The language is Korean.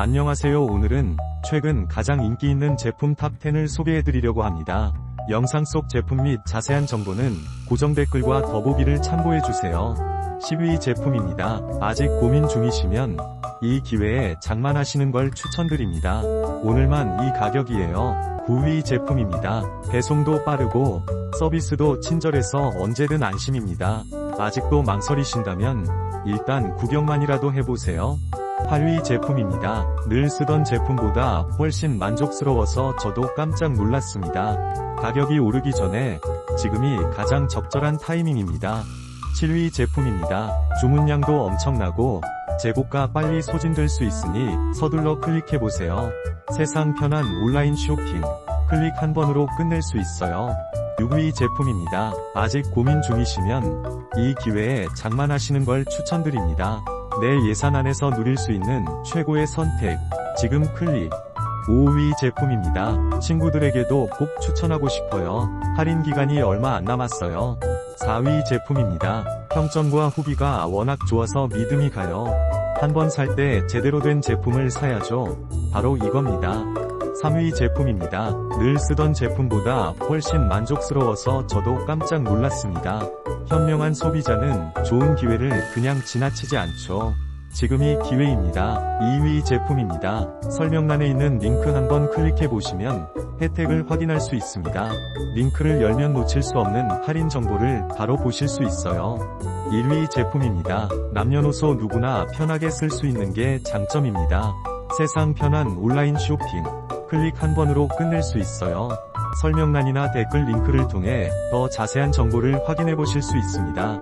안녕하세요 오늘은 최근 가장 인기 있는 제품 탑10을 소개해드리려고 합니다. 영상 속 제품 및 자세한 정보는 고정 댓글과 더보기를 참고해주세요. 10위 제품입니다. 아직 고민 중이시면 이 기회에 장만하시는 걸 추천드립니다. 오늘만 이 가격이에요. 9위 제품입니다. 배송도 빠르고 서비스도 친절해서 언제든 안심입니다. 아직도 망설이신다면 일단 구경만이라도 해보세요. 8위 제품입니다. 늘 쓰던 제품보다 훨씬 만족스러워서 저도 깜짝 놀랐습니다. 가격이 오르기 전에 지금이 가장 적절한 타이밍입니다. 7위 제품입니다. 주문량도 엄청나고 재고가 빨리 소진될 수 있으니 서둘러 클릭해보세요. 세상 편한 온라인 쇼핑. 클릭 한 번으로 끝낼 수 있어요. 6위 제품입니다. 아직 고민 중이시면 이 기회에 장만하시는 걸 추천드립니다. 내 예산 안에서 누릴 수 있는 최고의 선택. 지금 클릭. 5위 제품입니다. 친구들에게도 꼭 추천하고 싶어요. 할인 기간이 얼마 안 남았어요. 4위 제품입니다. 평점과 후기가 워낙 좋아서 믿음이 가요. 한 번 살 때 제대로 된 제품을 사야죠. 바로 이겁니다. 3위 제품입니다. 늘 쓰던 제품보다 훨씬 만족스러워서 저도 깜짝 놀랐습니다. 현명한 소비자는 좋은 기회를 그냥 지나치지 않죠. 지금이 기회입니다. 2위 제품입니다. 설명란에 있는 링크 한번 클릭해 보시면 혜택을 확인할 수 있습니다. 링크를 열면 놓칠 수 없는 할인 정보를 바로 보실 수 있어요. 1위 제품입니다. 남녀노소 누구나 편하게 쓸 수 있는 게 장점입니다. 세상 편한 온라인 쇼핑. 클릭 한 번으로 끝낼 수 있어요. 설명란이나 댓글 링크를 통해 더 자세한 정보를 확인해 보실 수 있습니다.